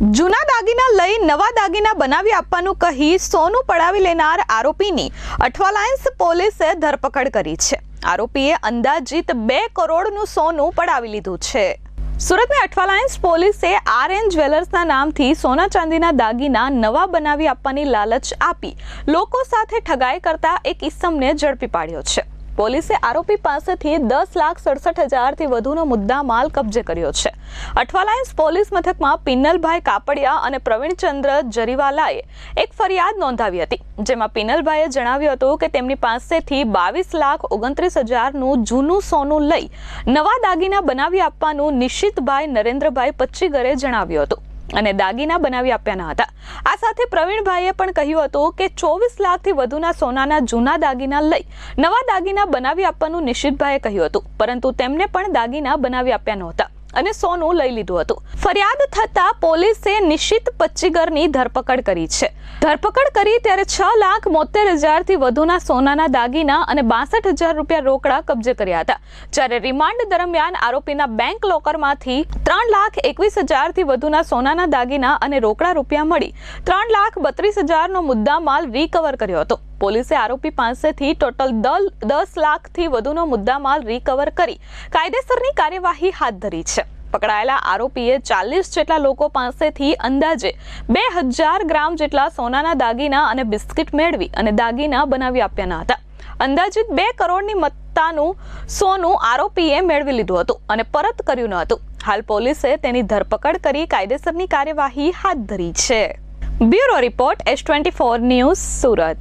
જૂના દાગીના લઈ નવા દાગીના બનાવી આપવાનું કહી સોનું પડાવી લેનાર આરોપીની અઠવાલાયન્સ પોલીસે ધરપકડ કરી છે. આરોપીએ અંદાજિત બે કરોડનું સોનું પડાવી લીધું છે. સુરતની અઠવાલાયન્સ પોલીસે આર એન જ્વેલર્સના નામથી સોના ચાંદીના દાગીના નવા બનાવી આપવાની લાલચ આપી. લોકો સાથે ઠગાઈ કરતા એક ઇસમને ઝડપી પાડ્યો છે. પોલીસે આરોપી પાસેથી દસ લાખ સડસઠ હજારથી વધુનો મુદ્દા માલ કબજે કર્યો છે. અઠવાલાયન્સ પોલીસ મથકમાં પિન્નલભાઈ કાપડિયા અને પ્રવીણચંદ્ર જરીવાલાએ એક ફરિયાદ નોંધાવી હતી, જેમાં પિનલભાઈએ જણાવ્યું હતું કે તેમની પાસેથી બાવીસ લાખ ઓગણત્રીસ હજારનું જૂનું સોનું લઈ નવા દાગીના બનાવી આપવાનું નિશિતભાઈ નરેન્દ્રભાઈ પચ્ચીગરે જણાવ્યું હતું. અને દાગીના બનાવી આપ્યા ન હતા. આ સાથે પ્રવીણભાઈએ પણ કહ્યું હતું કે ચોવીસ લાખથી વધુના સોનાના જૂના દાગીના લઈ નવા દાગીના બનાવી આપવાનું નિશિતભાઈએ કહ્યું હતું. પરંતુ તેમને પણ દાગીના બનાવી આપ્યા નહોતા. અને સોનું લઈ લીધું હતું. ફરિયાદ થતા પોલીસે નિશ્ચિત પચ્ચીગરની ધરપકડ કરી છે. ધરપકડ કરી ત્યારે છ લાખ બોતેર હજારથી વધુના સોનાના દાગીના અને બાસઠ હજાર રૂપિયા રોકડા કબજે કર્યા હતા. જ્યારે રિમાન્ડ દરમિયાન આરોપીના બેંક લોકરમાંથી ત્રણ લાખ એકવીસ હજારથી વધુના સોનાના દાગીના અને રોકડા રૂપિયા મળી ત્રણ લાખ બત્રીસ હજારનો મુદ્દામાલ રિકવર કર્યો હતો. પોલીસે આરોપી પાસેથી ટોટલ દસ લાખથી વધુનો મુદ્દામાલ રિકવર કરી કાયદેસરની કાર્યવાહી હાથ ધરી છે. પકડાયેલા આરોપીએ ચાલીસ જેટલા લોકો પાસેથી અંદાજે બે હજાર ગ્રામ જેટલા સોનાના દાગીના અને બિસ્કિટ મેળવી અને દાગીના બનાવી આપ્યા ન હતા. અંદાજિત બે કરોડની મત્તાનું સોનું આરોપીએ મેળવી લીધું હતું અને પરત કર્યું ન હતું. હાલ પોલીસે તેની ધરપકડ કરી કાયદેસરની કાર્યવાહી હાથ ધરી છે. Bureau report S twenty four news Surat.